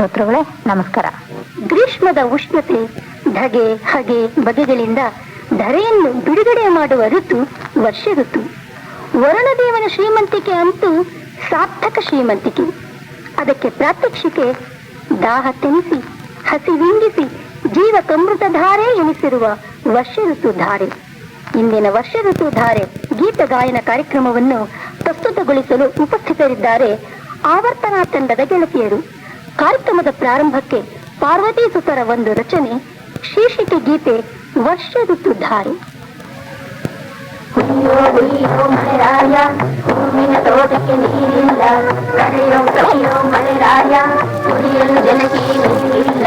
ಶ್ರೋತೃಗಳೇ, ನಮಸ್ಕಾರ. ಗ್ರೀಷ್ಮದ ಉಷ್ಣತೆ ಧಗೆ, ಹಗೆ, ಬಗೆಗಳಿಂದ ಧರೆಯನ್ನು ಬಿಡುಗಡೆ ಮಾಡುವ ಋತು ವರ್ಷ ಋತು. ವರುಣದೇವನ ಶ್ರೀಮಂತಿಕೆ ಅಂತೂ ಸಾರ್ಥಕ ಶ್ರೀಮಂತಿಕೆ. ಅದಕ್ಕೆ ಪ್ರಾತ್ಯಕ್ಷಿಕೆ, ದಾಹ ತೆನಿಸಿ ಹಸಿವಿಂಗಿಸಿ ಜೀವ ಕಮೃತ ಧಾರೆ ಎನಿಸಿರುವ ವರ್ಷ ಋತು ಧಾರೆ. ಇಂದಿನ ವರ್ಷ ಋತು ಧಾರೆ ಗೀತ ಗಾಯನ ಕಾರ್ಯಕ್ರಮವನ್ನು ಪ್ರಸ್ತುತಗೊಳಿಸಲು ಉಪಸ್ಥಿತರಿದ್ದಾರೆ ಆವರ್ತನಾ ತಂಡದ ಗೆಳತಿಯರು. ಕಾರ್ಯಕ್ರಮದ ಪ್ರಾರಂಭಕ್ಕೆ ಪಾರ್ವತಿ ಸುತರ ಒಂದು ರಚನೆ, ಶೀರ್ಷಿಕೆ ಗೀತೆ ವರ್ಷ ಋತು ಧಾರೆ. ಮಳೆ ರಾಯ ಮಳೆರಾಯ, ಹೂವಿನ ತೋಟಕ್ಕೆ ನೀರಿಲ್ಲ. ಕರೆಯೋ ಕರೆಯೋ ಕುಡಿಯಲು ಜನಕ್ಕೆ ನೀರಿಲ್ಲ.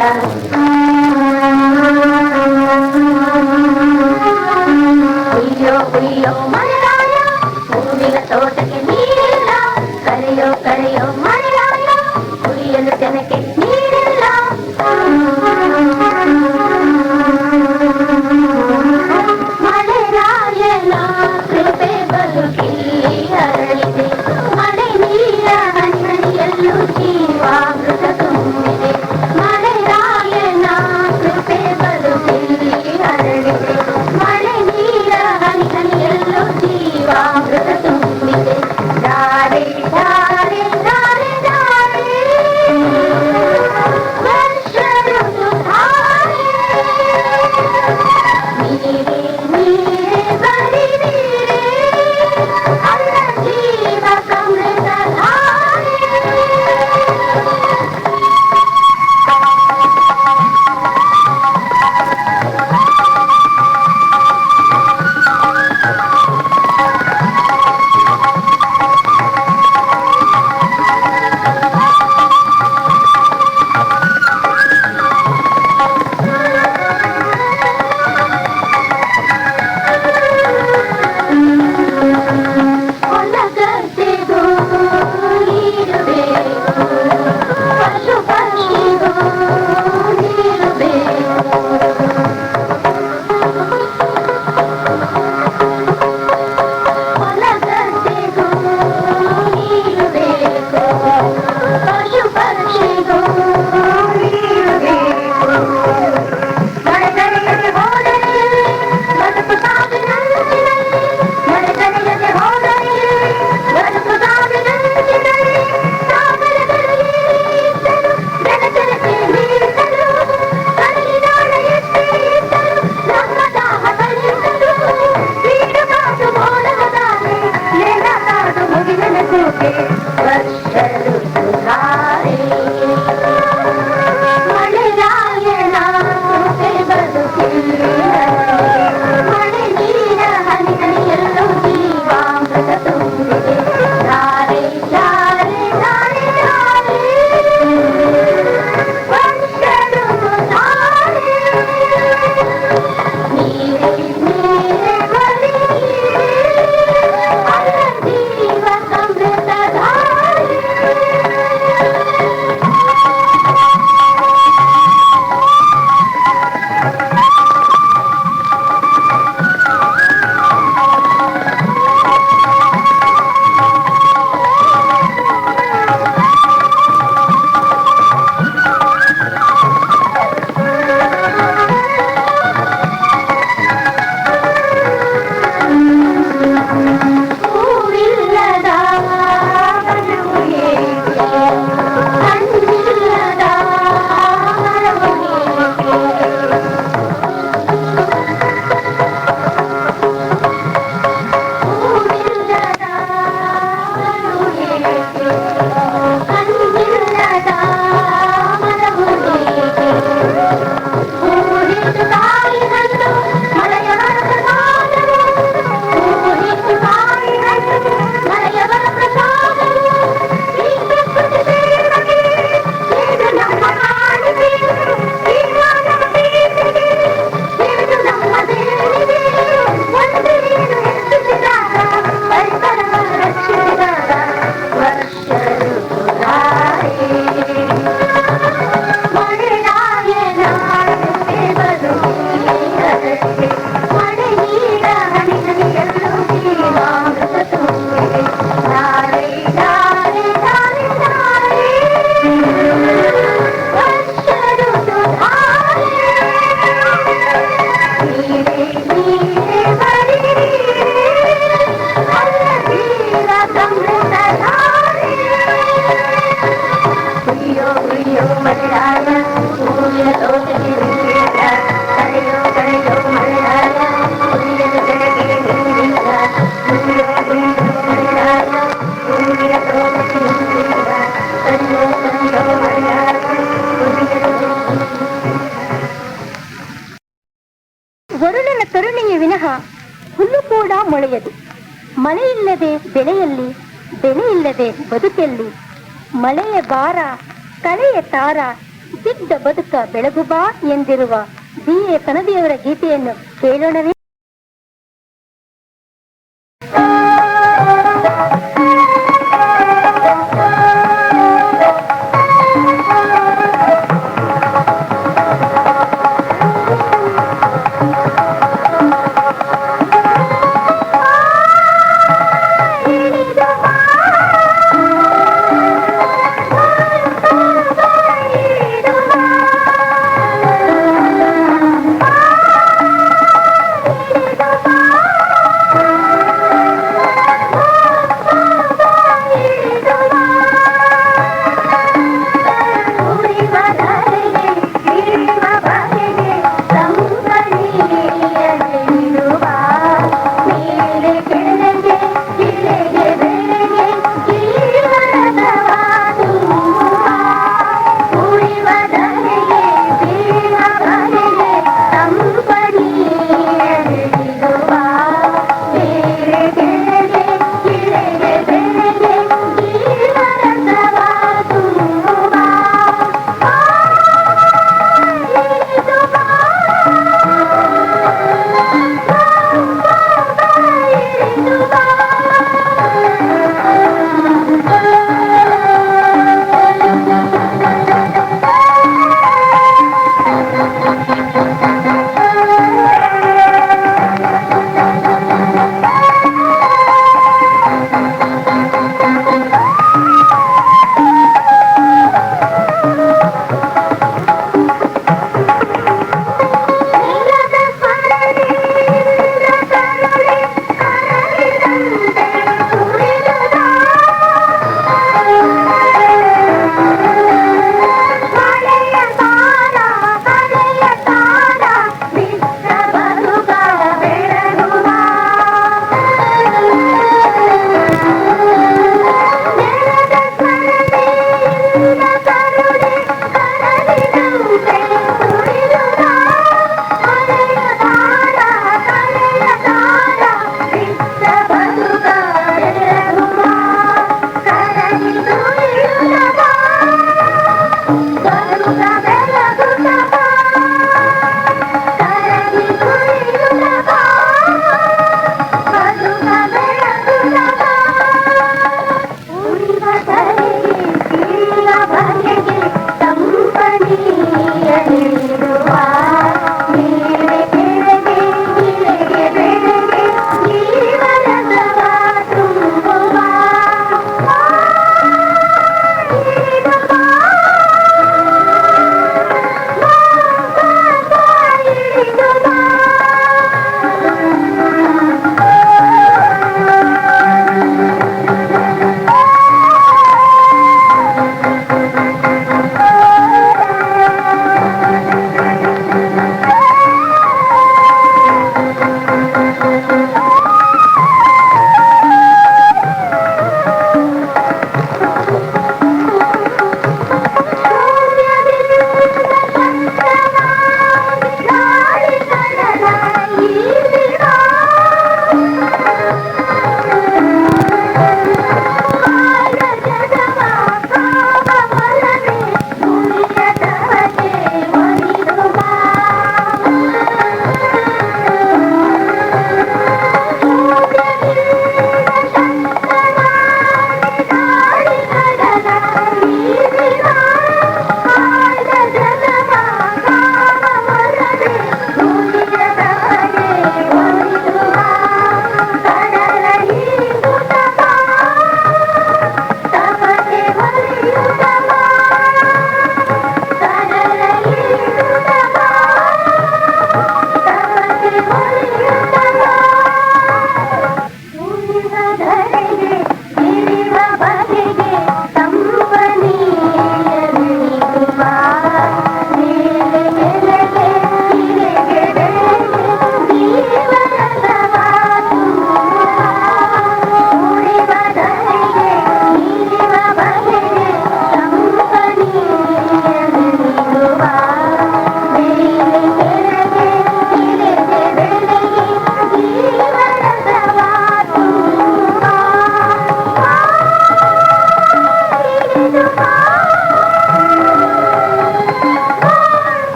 ಕೂಡ ಮೊಳೆಯದು ಮಳೆ ಇಲ್ಲದೆ ಬೆಳೆಯಲ್ಲಿ ಬೆಳೆ ಇಲ್ಲದೆ ಬದುಕಲ್ಲಿ, ಮಳೆಯ ಬಾರ ಕಳೆಯ ತಾರ ಬಿದ್ದ ಬದುಕ ಬೆಳಗುಬಾ ಎಂದಿರುವ ಬಿ ಎ ಕನದಿಯವರ ಗೀತೆಯನ್ನು ಕೇಳೋಣವೇ?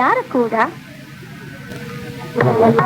ಯಾರ ಕೂಡ ಹುಬ್ಬು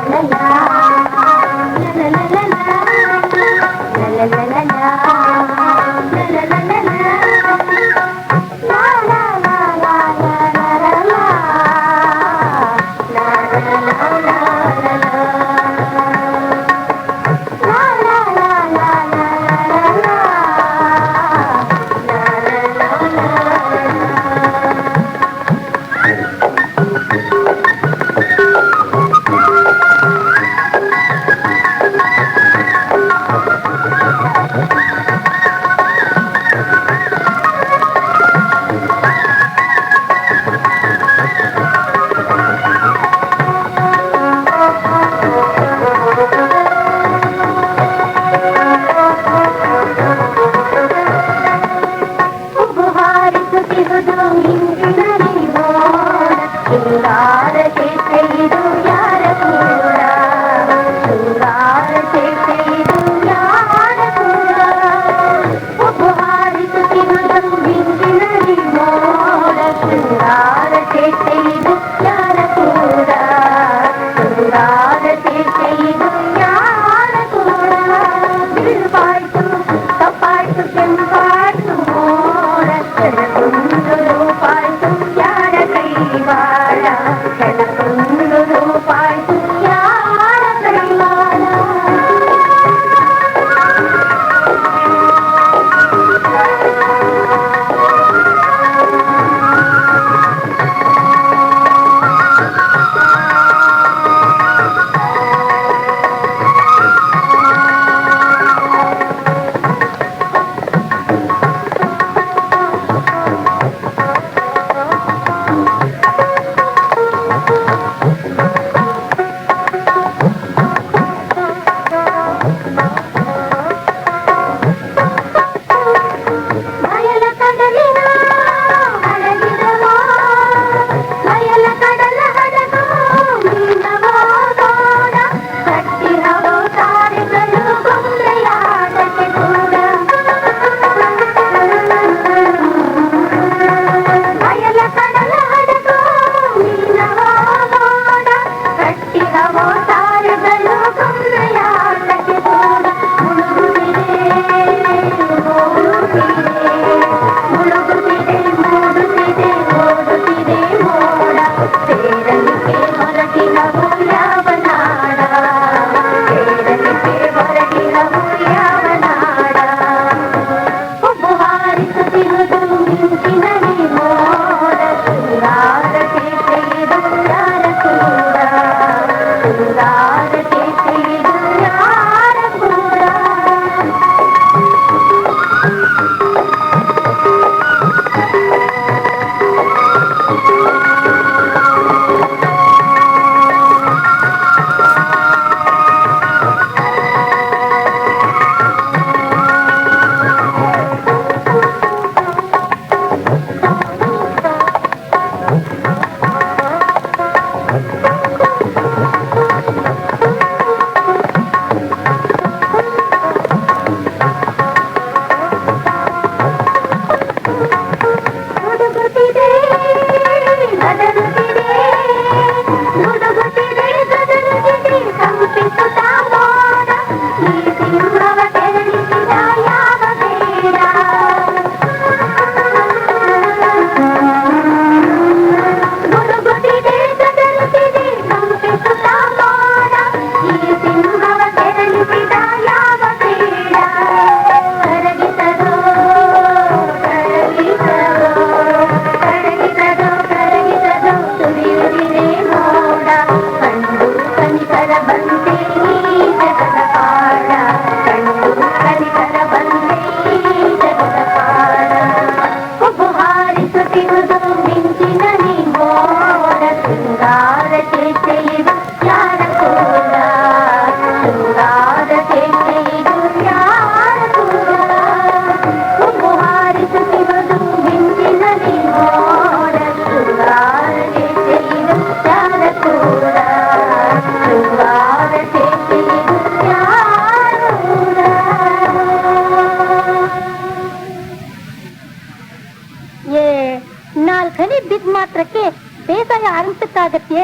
ಬೇಸಾಯ ಆರಂಭಿಸಕ್ಕಾಗತ್ತೆ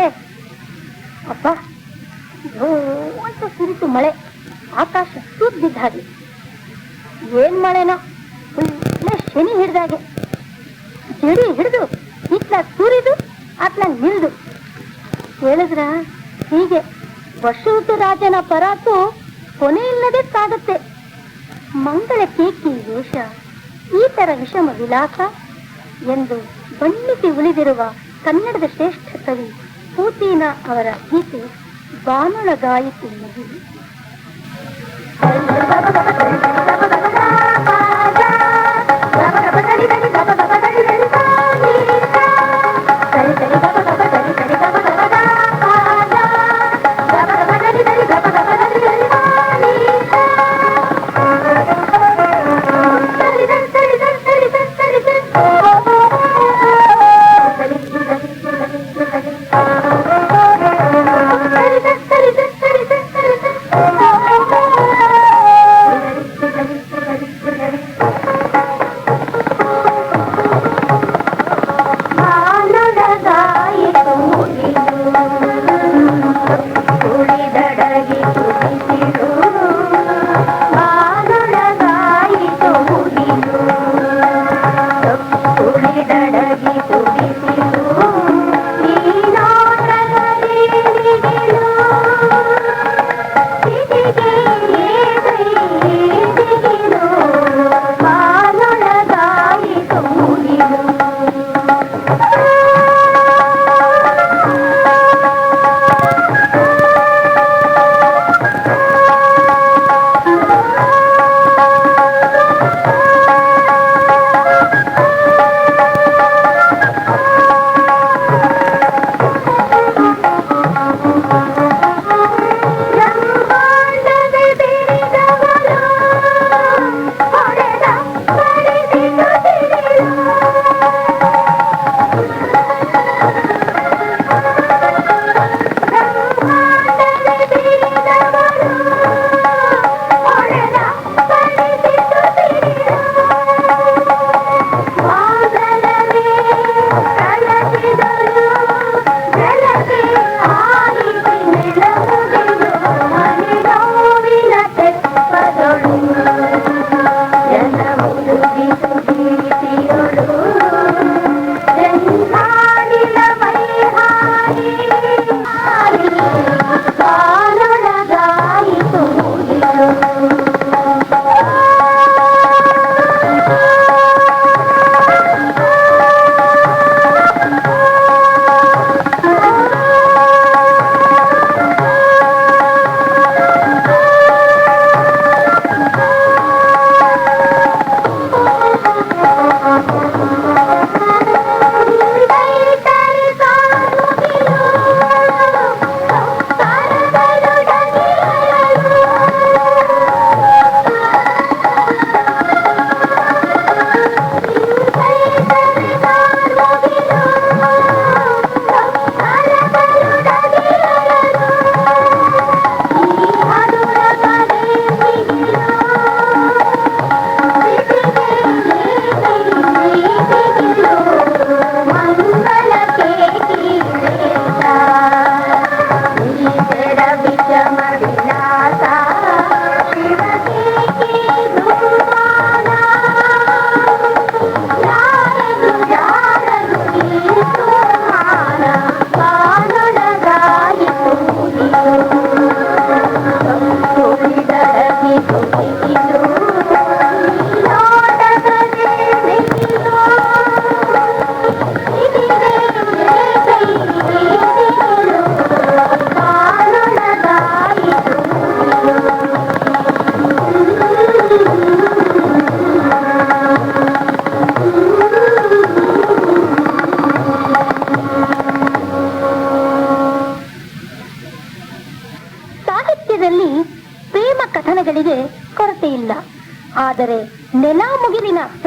ಅಪ್ಪ ಅಂತ ಸುರಿತು ಮಳೆ. ಆಕಾಶ ಸುದ್ದಿದ್ದ ಹಾಗೆ. ಏನ್ ಮಳೆನ? ಶನಿ ಹಿಡ್ದಾಗೆ ಜಡಿ ಹಿಡಿದು ಇತ್ಲ ಸುರಿದು ಅತ್ಲ ನಿಲ್ದು. ಹೇಳಿದ್ರ ಹೀಗೆ ವಶೂತು ರಾಜನ ಪರಾತು ಕೊನೆ ಇಲ್ಲದೆ ಸಾಗುತ್ತೆ ಮಂಗಳ ಕೇಕಿ ವೇಷ, ಈ ತರ ವಿಷಮ ವಿಲಾಸ ಎಂದು ಬಣ್ಣಿಸಿ ಉಳಿದಿರುವ ಕನ್ನಡದ ಶ್ರೇಷ್ಠ ಕವಿ ಪೂತೀನ ಅವರ ಗೀತೆ ಬಾನುಳ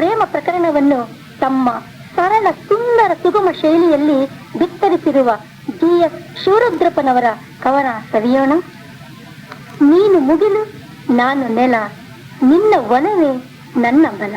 ಪ್ರೇಮ ಪ್ರಕರಣವನ್ನು ತಮ್ಮ ಸರಳ ಸುಂದರ ಸುಗಮ ಶೈಲಿಯಲ್ಲಿ ಬಿತ್ತರಿಸಿರುವ ಜಿ ಎಸ್ ಶಿವರುದ್ರಪ್ಪನವರ ಕವನ ಸವಿಯೋಣ. ನೀನು ಮುಗಿಲು, ನಾನು ನೆಲ, ನಿನ್ನ ಒಲವೇ ನನ್ನ ಬಲ.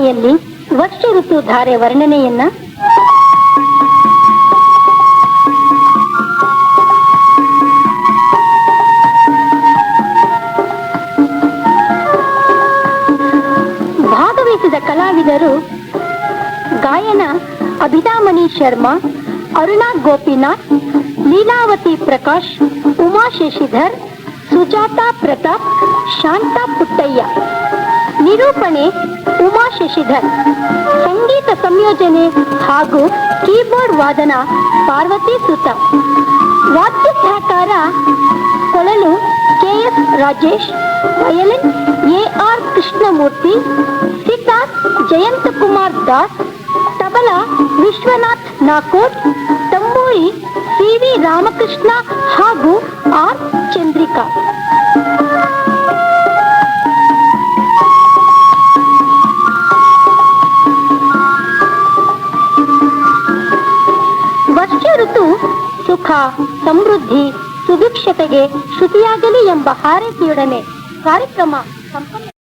ಕವಿವಾಣಿಯಲ್ಲಿ ವರ್ಷ ಋತು ಧಾರೆ ವರ್ಣನೆಯನ್ನ ಭಾಗವಹಿಸಿದ ಕಲಾವಿದರು ಗಾಯನ ಅಭಿದಾಮಣಿ ಶರ್ಮಾ, ಅರುಣಾ ಗೋಪಿನಾಥ್, ಲೀಲಾವತಿ ಪ್ರಕಾಶ್ ಉಮಾ ಶಶಿಧರ್ ಸುಜಾತಾ ಪ್ರತಾಪ್, ಶಾಂತಾ ಪುಟ್ಟಯ್ಯ. ನಿರೂಪಣೆ ಉಮಾ ಶಶಿಧರ್. ಸಂಗೀತ ಸಂಯೋಜನೆ ಹಾಗೂ ಕೀಬೋರ್ಡ್ ವಾದನ ಪಾರ್ವತಿ ಸುತ. ವಾದ್ಯ ಸಹಕಾರ ಕೊಳಲು KS Rajesh, violin AR R Krishnamurthy, sitar Jayantha Kumar Das, tabla Vishwanath Nakot ತಂಬೂರಿ ಸಿ ವಿ ರಾಮಕೃಷ್ಣ ಹಾಗೂ ಆರ್. ಚಂದ್ರಿಕಾ. ಋತು ಸುಖ ಸಮೃದ್ಧಿ ಸುಭಿಕ್ಷತೆಗೆ ಶ್ರುತಿಯಾಗಲಿ ಎಂಬ ಹಾರೈಕೆಯೊಡನೆ ಕಾರ್ಯಕ್ರಮ ಸಂಪನ್ನ